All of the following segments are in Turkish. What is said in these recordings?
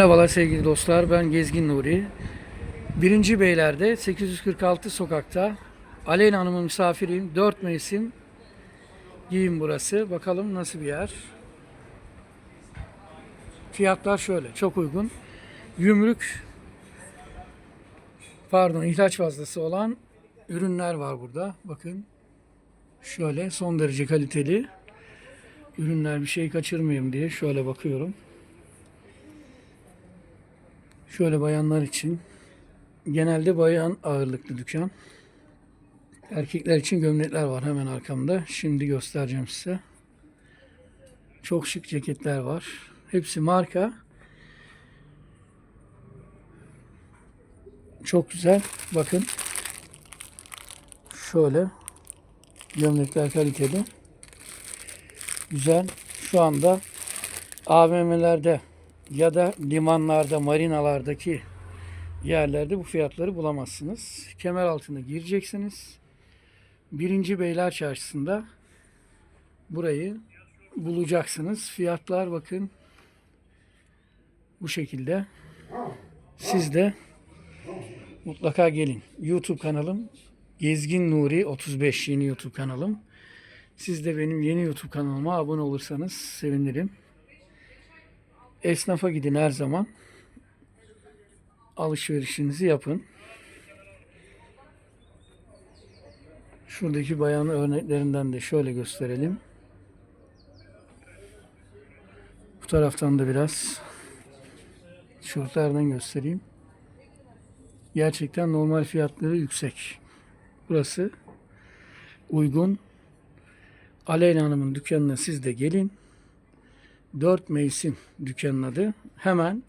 Merhabalar sevgili dostlar. Ben Gezgin Nuri. Birinci Beyler'de 846 sokakta Aleyna Hanım'ın misafiriyim. 4 mevsim giyim burası. Bakalım nasıl bir yer. Fiyatlar şöyle. Çok uygun. Gümrük pardon ihraç fazlası olan ürünler var burada. Bakın. Şöyle son derece kaliteli ürünler bir şey kaçırmayayım diye şöyle bakıyorum. Şöyle bayanlar için. Genelde bayan ağırlıklı dükkan. Erkekler için gömlekler var hemen arkamda. Şimdi göstereceğim size. Çok şık ceketler var. Hepsi marka. Çok güzel. Bakın. Şöyle. Gömlekler kaliteli. Güzel. Şu anda AVM'lerde ya da limanlarda, marinalardaki yerlerde bu fiyatları bulamazsınız. Kemer altına gireceksiniz. Birinci Beyler Çarşısı'nda burayı bulacaksınız. Fiyatlar bakın bu şekilde. Siz de mutlaka gelin. YouTube kanalım Gezgin Nuri 35 yeni YouTube kanalım. Siz de benim yeni YouTube kanalıma abone olursanız sevinirim. Esnafa gidin her zaman. Alışverişinizi yapın. Şuradaki bayan örneklerinden de şöyle gösterelim. Bu taraftan da biraz şortlardan göstereyim. Gerçekten normal fiyatları yüksek. Burası uygun. Aleyna Hanım'ın dükkanına siz de gelin. Dört Mevsim dükkanın adı. Hemen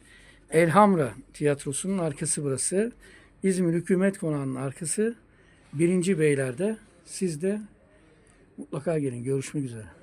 Elhamra Tiyatrosu'nun arkası burası. İzmir Hükümet Konağı'nın arkası. Birinci Beyler'de. Siz de mutlaka gelin. Görüşmek üzere.